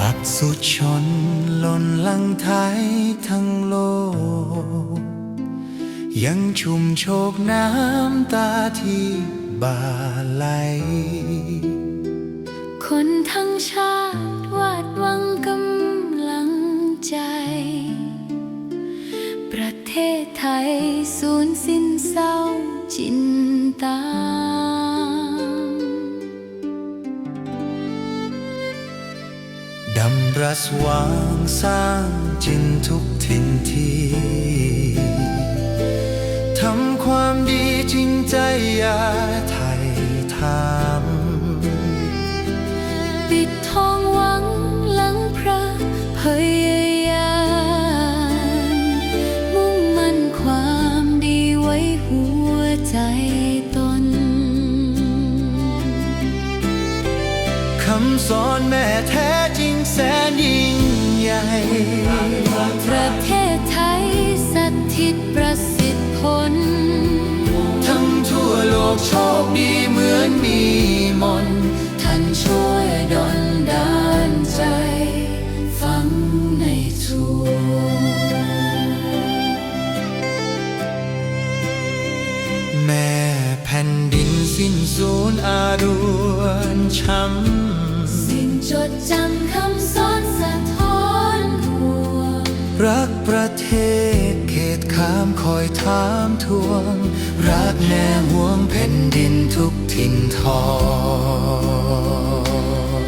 อักสุชนล่นลังไทยทั้งโลก ยังชุ่มโชกน้ำตาที่บาไหล คนทั้งชาติ ดำรัสวางสร้างจินทุกทินทีทำความดีจริงใจอย่าไทยทำปิดทำสอนแม่แท้จริงแสนยิ่งใหญ่ประเทศไทยสถิตประสิทธิผลทั้งทั่วโลกโชคดีเหมือนมีมนท่านช่วยดลดานใจ ฟังในทั่วแม่แผ่นดินสิ้นสูญอารวนช้ำ จดจำคำสอนสะท้อนหัวรักประเทศเขตขามคอยถามทวง รักแน่ห่วงแผ่นดินทุกถิ่นทอง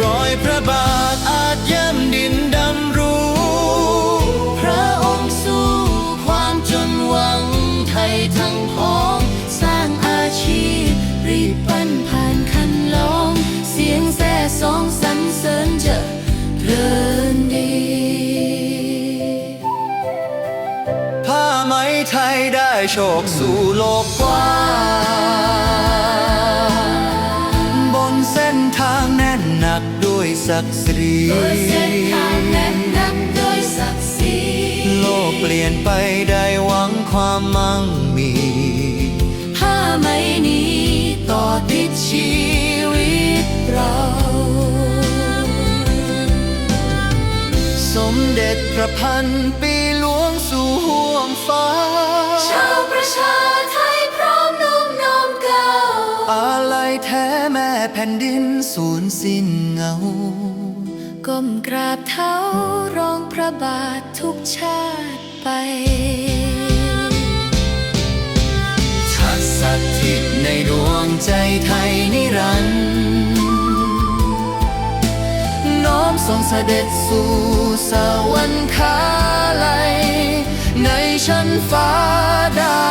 รอยพระบาท โชคสู่โลกกว้างบนเส้นทางแน่นหนักด้วยศักดิ์ศรีด้วยเส้นทางแน่นหนักด้วยศักดิ์ศรีโลกเปลี่ยนไปได้หวังความมั่งมีผ้าไหมนี้ต่อติดชีวิตเรา สมเด็จพระพันปีหลวงสู่ห่วงฟ้า ชาวประชาไทยพร้อมน้อมน้อมเก้าอะไรแท้แม่แผ่นดินสูญสิ้นเงา ก้มกราบเท้ารองพระบาททุกชาติไปทัดสถิตในดวงใจไทยนิรันดร์น้อมส่งเสด็จสู่สวรรคาลัย ในชั้นฟ้าดาว